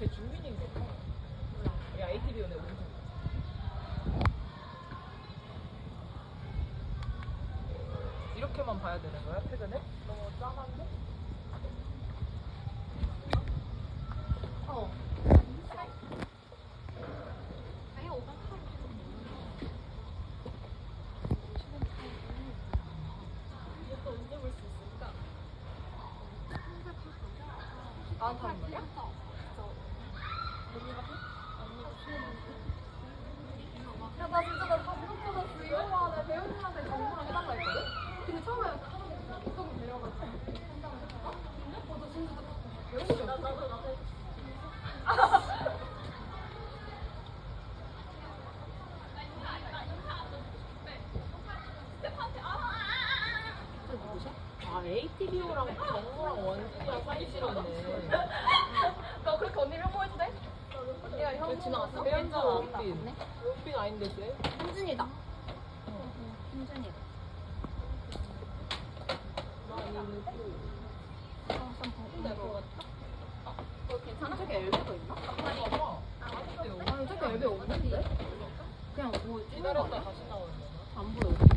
제 주민인가 봐. 야, ATV 오네, 오른쪽. 이렇게만 봐야 되는 거야, 최근에? 너무 짠한데? 어. 나한테 한 말이야? 야, 나 진짜 나 방금보다 주의용아 내 배우님한테 정보랑 해달라 했거든? 근데 처음에 할아버지가 이쪽으로 내려가지고 현장을 했다가 어, 너 진짜 나, 나도 나도 아, ATV오랑 정우랑 원진이랑 사기 싫었네. 너 그렇게 언니 혐오해도 돼? 언니가 혐오 지나갔어? 벤츠 원빈. 원빈 아닌데, 쟤? 현준이다 너 괜찮아? 저기 엘베도 있나? 봐봐. 아닌데요. 아니 저기 엘베 없는데? 그냥 뭐 기다렸다 다시 나오는 거.